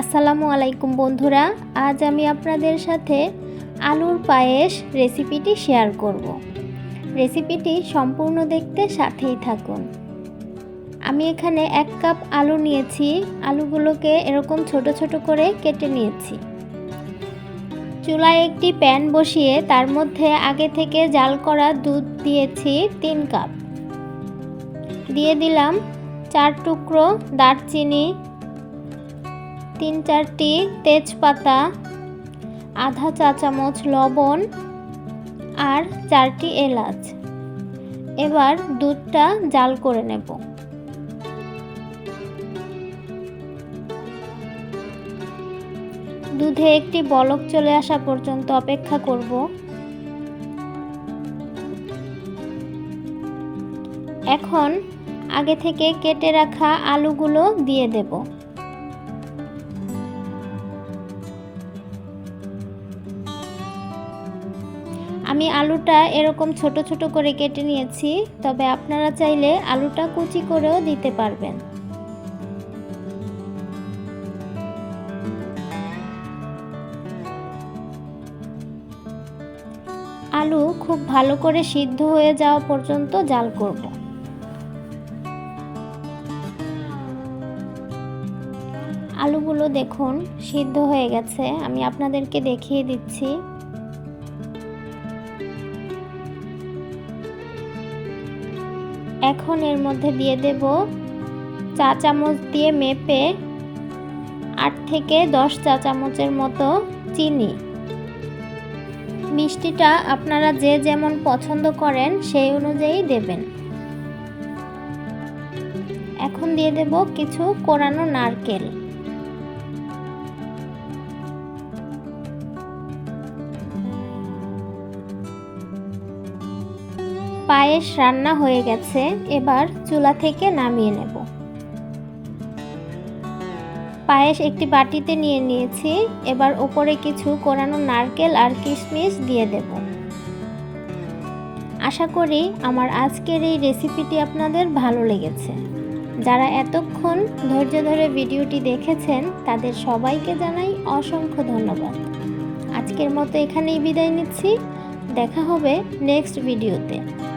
আসসালামু আলাইকুম বন্ধুরা, আজ আমি আপনাদের সাথে আলুর পায়েস রেসিপিটি শেয়ার করব। রেসিপিটি সম্পূর্ণ দেখতে সাথেই থাকুন। আমি এখানে এক কাপ আলু নিয়েছি, আলুগুলোকে এরকম ছোট ছোট করে কেটে নিয়েছি। চুলায় একটি প্যান বসিয়ে তার মধ্যে আগে থেকে জাল করা দুধ দিয়েছি তিন কাপ। দিয়ে দিলাম চার টুকরো দারচিনি তিন চারটি তেজপাতা, আধা চা চামচ লবণ আর চারটি এলাচ। এবার দুধটা জাল করে নেব। দুধে একটি বলক চলে আসা পর্যন্ত অপেক্ষা করব। এখন আগে থেকে কেটে রাখা আলুগুলো দিয়ে দেবো। আমি আলুটা এরকম ছোট ছোট করে কেটে নিয়েছি, তবে আপনারা চাইলে আলুটা কুচি করেও দিতে পারবেন। আলু খুব ভালো করে সিদ্ধ হয়ে যাওয়া পর্যন্ত জাল করব। আলুগুলো দেখুন, সিদ্ধ হয়ে গেছে। আমি আপনাদেরকে দেখিয়ে দিচ্ছি। এখন এর মধ্যে দিয়ে দেব চা চামচ দিয়ে মেপে আট থেকে দশ চা চামচের মতো চিনি। মিষ্টিটা আপনারা যে যেমন পছন্দ করেন সেই অনুযায়ী দেবেন। এখন দিয়ে দেব কিছু কোরানো নারকেল। পায়েস রান্না হয়ে গেছে, এবার চুলা থেকে নামিয়ে নেব। পায়েস একটি বাটিতে নিয়ে নিয়েছি, এবার ওপরে কিছু কোরানো নারকেল আর কিশমিশ দিয়ে দেব। আশা করি আমার আজকের এই রেসিপিটি আপনাদের ভালো লেগেছে। যারা এতক্ষণ ধৈর্য ধরে ভিডিওটি দেখেছেন, তাদের সবাইকে জানাই অসংখ্য ধন্যবাদ। আজকের মতো এখানেই বিদায় নিচ্ছি। দেখা হবে নেক্সট ভিডিওতে।